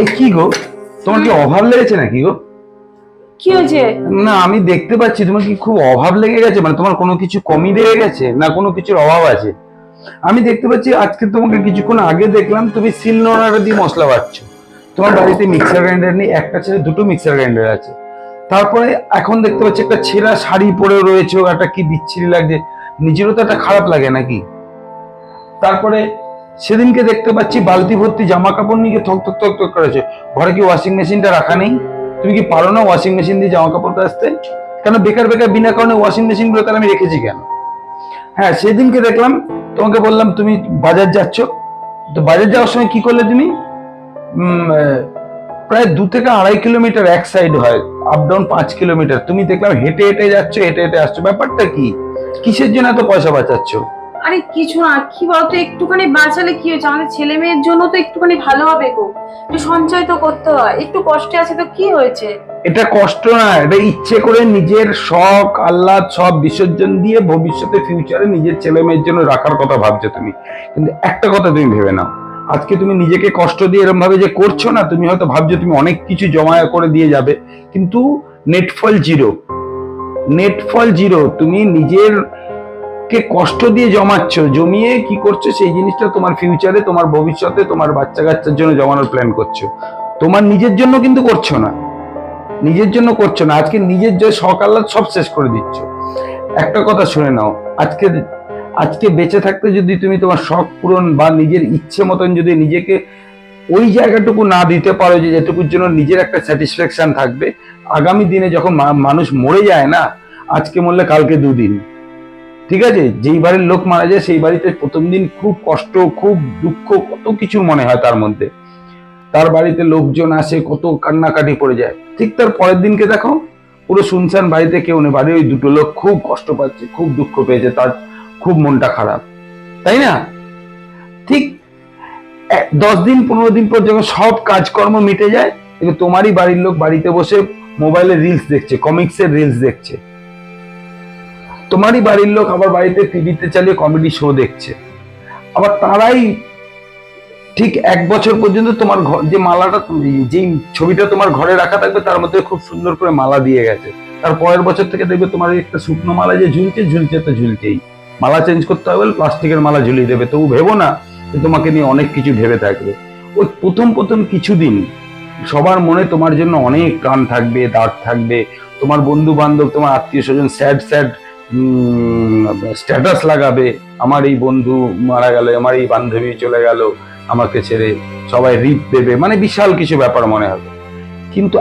এই কি গো? তোমার কি অভাব লেগেছে নাকি গো? কি হয়েছে? না আমি দেখতে পাচ্ছি তোমার কি খুব অভাব লেগে গেছে? মানে তোমার কোনো কিছু গেছে? না কোনো কিছুর অভাব আছে? আমি দেখতে পাচ্ছি আজকে তোমাকে কিছুক্ষণ আগে দেখলাম তুমি দিয়ে মশলা বাটছো। তোমার বাড়িতে মিক্সার গ্রাইন্ডার নেই একটা ছেলে দুটো মিক্সার গ্রাইন্ডার আছে। তারপরে এখন দেখতে পাচ্ছি একটা ছেঁড়া শাড়ি পরে রয়েছে একটা কি বিচ্ছিরি লাগছে। নিজেরও তো একটা খারাপ লাগে নাকি? তারপরে সেদিনকে দেখতে পাচ্ছি বালতি ভর্তি জামা কাপড় নিয়ে থক থক থক থক করেছে। ঘরে কি ওয়াশিং মেশিনটা রাখা নেই? তুমি কি পারো না ওয়াশিং মেশিন দিয়ে জামা কাপড় কাচতে কেন বেকার বেকার বিনা কারণে ওয়াশিং মেশিনগুলো তাহলে আমি রেখেছি কেন? হ্যাঁ সেদিনকে দেখলাম, তোমাকে বললাম, তুমি বাজার যাচ্ছ। তো বাজার যাওয়ার সময় কি করলে তুমি? প্রায় দু থেকে আড়াই কিলোমিটার এক সাইড হয় আপ ডাউন পাঁচ কিলোমিটার। তুমি দেখলাম হেঁটে হেঁটে যাচ্ছ, হেঁটে হেঁটে আসছো। ব্যাপারটা কি? কিসের জন্য এত পয়সা বাঁচাচ্ছ? আরে কিছু না, কি বলতো, একটুখানি বাঁচালে কি হয়েছে? আমাদের ছেলে মেয়ের জন্য তো একটুখানি ভালো হবে গো। একটু সঞ্চয় তো করতে হয়। একটু কষ্টে আছে তো কি হয়েছে? এটা কষ্ট না, এটা ইচ্ছে করে নিজের শখ, আহ্লাদ সব বিসর্জন দিয়ে ভবিষ্যতে ফিউচারে নিজের ছেলে মেয়ের জন্য রাখার কথা ভাবছ তুমি। কিন্তু একটা কথা তুমি ভেবে নাও। আজকে তুমি নিজেকে কষ্ট দিয়ে এরকম ভাবে যে করছ না, তুমি হয়তো ভাবছ তুমি অনেক কিছু জমা করে দিয়ে যাবে। কিন্তু নেটফল জিরো। নেটফল জিরো। তুমি নিজের কে কষ্ট দিয়ে জমাচ্ছ? জমিয়ে কি করছ? সেই জিনিসটা তোমার ফিউচারে তোমার ভবিষ্যতে, তোমার বাচ্চা কাচ্চার জন্য জমানোর প্ল্যান করছ। তোমার নিজের জন্য কিন্তু করছ না। নিজের জন্য করছ না। আজকে নিজের যে আহ্লাদ সব শেষ করে দিচ্ছ। একটা কথা শুনে নাও। আজকে আজকে বেঁচে থাকতে যদি তুমি তোমার শখ পূরণ বা নিজের ইচ্ছে মতন যদি নিজেকে ওই জায়গাটুকু না দিতে পারো যে যেটুকুর জন্য নিজের একটা স্যাটিসফ্যাকশন থাকবে, আগামী দিনে যখন মানুষ মরে যায় না, আজকে মরলে কালকে দুদিন। ঠিক আছে? যেই বাড়ির লোক মারা যায়, সেই বাড়িতে প্রথম দিন খুব কষ্ট, খুব দুঃখ, কত কিছু মনে হয় তার মধ্যে। তার বাড়িতে লোকজন আসে, কত কান্নাকাটি পড়ে যায়। ঠিক তার পরের দিনকে দেখো, পুরো শুনশান বাড়িতে কেউ নেই। বাড়ির ওই দুটো লোক খুব কষ্ট পাচ্ছে, খুব দুঃখ পেয়েছে, তার খুব মনটা খারাপ। তাই না? ঠিক দশ দিন, পনেরো দিন পর যখন সব কাজকর্ম মিটে যায় তোমারই বাড়ির লোক বাড়িতে বসে মোবাইলে রিলস দেখছে কমিক্সের রিলস দেখছে। তোমারই বাড়ির লোক আবার বাড়িতে টিভিতে চালিয়ে কমেডি শো দেখছে। আবার তারাই ঠিক এক বছর পর্যন্ত তোমার ঘর যে মালাটা যেই ছবিটা তোমার ঘরে রাখা থাকবে, তার মধ্যে খুব সুন্দর করে মালা দিয়ে গেছে। তার পরের বছর থেকে দেখবে তোমার একটা শুকনো মালা যে ঝুলছে ঝুলছে তো ঝুলছেই। মালা চেঞ্জ করতে হবে প্লাস্টিকের মালা ঝুলিয়ে দেবে। তবু ভেবো না যে তোমাকে নিয়ে অনেক কিছু ভেবে থাকবে। ওই প্রথম প্রথম কিছুদিন সবার মনে তোমার জন্য অনেক টান থাকবে, দাগ থাকবে। তোমার বন্ধু বান্ধব তোমার আত্মীয় স্বজন স্যাড স্যাড স্ট্যাটাস লাগাবে। আমার এই বন্ধু মারা গেল, আমার এই বান্ধবী চলে গেল, আমাকে ছেড়ে সবাই রিপ দেবে। মানে বিশাল কিছু ব্যাপার মনে হবে। কিন্তু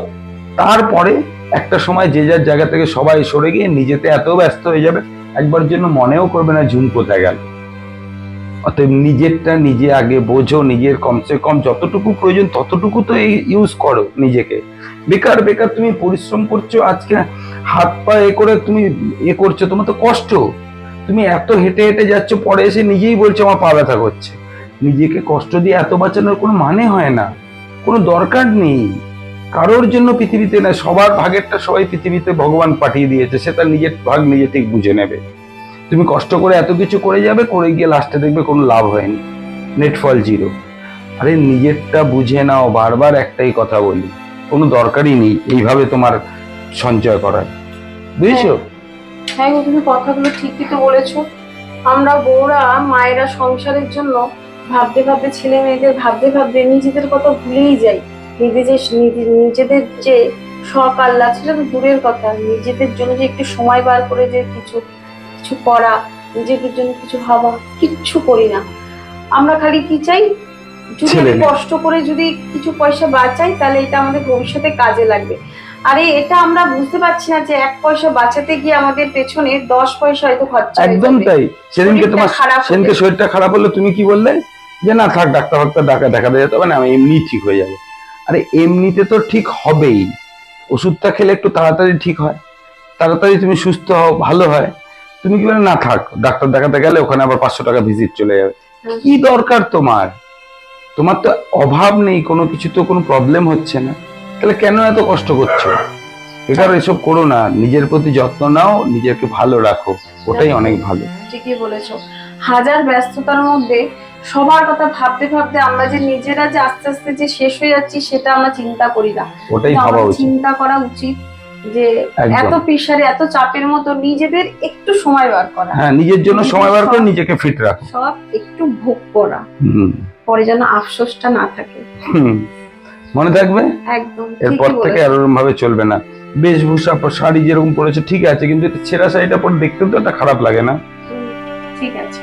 তারপরে একটা সময় যে যার জায়গা থেকে সবাই সরে গিয়ে নিজেতে এত ব্যস্ত হয়ে যাবে, একবার জন্য মনেও করবে না ঝুম কোথায় গেল। অতএব নিজেরটা নিজে আগে বোঝো, নিজের কমসে কম যতটুকু প্রয়োজন ততটুকু তো ইউজ করো নিজেকে। বেকার বেকার তুমি পরিশ্রম করছ আজকে, হাত পা এ করে তুমি এ করছ, তোমার তো কষ্ট। তুমি এত হেঁটে হেঁটে যাচ্ছ, পরে এসে নিজেই বলছো আমার পা ব্যথা করছে। নিজেকে কষ্ট দিয়ে এত বাঁচানোর কোনো মানে হয় না। কোনো দরকার নেই। কারোর জন্য পৃথিবীতে না, সবার ভাগেরটা সবাই পৃথিবীতে ভগবান পাঠিয়ে দিয়েছে, সে তার নিজের ভাগ নিজে ঠিক বুঝে নেবে। তুমি কষ্ট করে এত কিছু করে যাবে, করে গিয়ে লাস্টে দেখবে কোনো লাভ হয়নি। নেটফল জিরো আরে নিজেরটা বুঝে নাও, বারবার একটাই কথা বলি। কোনো দরকারই নেই এইভাবে তোমার সঞ্চয় করার। বুঝেছ? হ্যাঁ গো, তুমি কথাগুলো ঠিকই তো বলেছ। আমরা বউরা, মায়েরা সংসারের জন্য ভাবতে ভাবতে ছেলে মেয়েদের ভাবতে ভাবতে নিজেদের কথা ভুলেই যাই। নিজেদের নিজে- নিজেদের যে শখ আল্লাহ সেটা দূরের কথা। নিজেদের জন্য যে একটু সময় বার করে যে কিছু কিছু করা নিজেদের জন্য কিছু ভাবা কিচ্ছু করি না। আমরা খালি কি চাই? যদি আমি কষ্ট করে যদি কিছু পয়সা বাঁচাই তাহলে এটা আমাদের ভবিষ্যতে কাজে লাগবে। আরে এটা আমরা বুঝতে পারছি না যে এক পয়সা বাঁচাতে গিয়ে আমাদের পেছনে দশ পয়সা হয়তো খরচা একদম তাই। সেদিনকে শরীরটা তোমার খারাপ সেদিনকে শরীরটা খারাপ হলো তুমি কি বললে? যে না থাক ডাক্তার ফাক্তার ডাকা দেখাতে যেতে হবে না আমি এমনি ঠিক হয়ে যাবে। আরে এমনিতে তো ঠিক হবেই। ওষুধটা খেলে একটু তাড়াতাড়ি ঠিক হয়। তাড়াতাড়ি তুমি সুস্থ হও ভালো হয়। তুমি কি বলে না থাক ডাক্তার দেখাতে গেলে ওখানে আবার পাঁচশো টাকা ভিজিট চলে যাবে। কি দরকার তোমার? তোমার তো অভাব নেই কোনো কিছু তো কোনো প্রবলেম হচ্ছে না। তাহলে কেন এত কষ্ট করছ? বেকার এসব করো না নিজের প্রতি যত্ন নাও নিজেকে ভালো রাখো ওটাই অনেক ভালো। ঠিকই বলেছ। হাজার ব্যস্ততার মধ্যে সবার কথা ভাবতে ভাবতে আমরা যে নিজেরা যে আস্তে আস্তে যে শেষ হয়ে যাচ্ছি সেটা আমরা চিন্তা করি না। ওটাই ভাবা উচিত। চিন্তা করা উচিত যে এত প্রেশারে এত চাপের মতো নিজেদের একটু সময় বার করা। হ্যাঁ নিজের জন্য সময় বার করে নিজেকে ফিট রাখ। সব একটু ভোগ করা। হুম। পরে যেন আফসোসটা না থাকে। মনে থাকবে? একদম এরপর থেকে আর ওরকম ভাবে চলবে না। বেশভূষা শাড়ি যেরকম পরেছে ঠিক আছে কিন্তু ছেঁড়া শাড়িটা পরে দেখতে তো একটা খারাপ লাগে না। ঠিক আছে।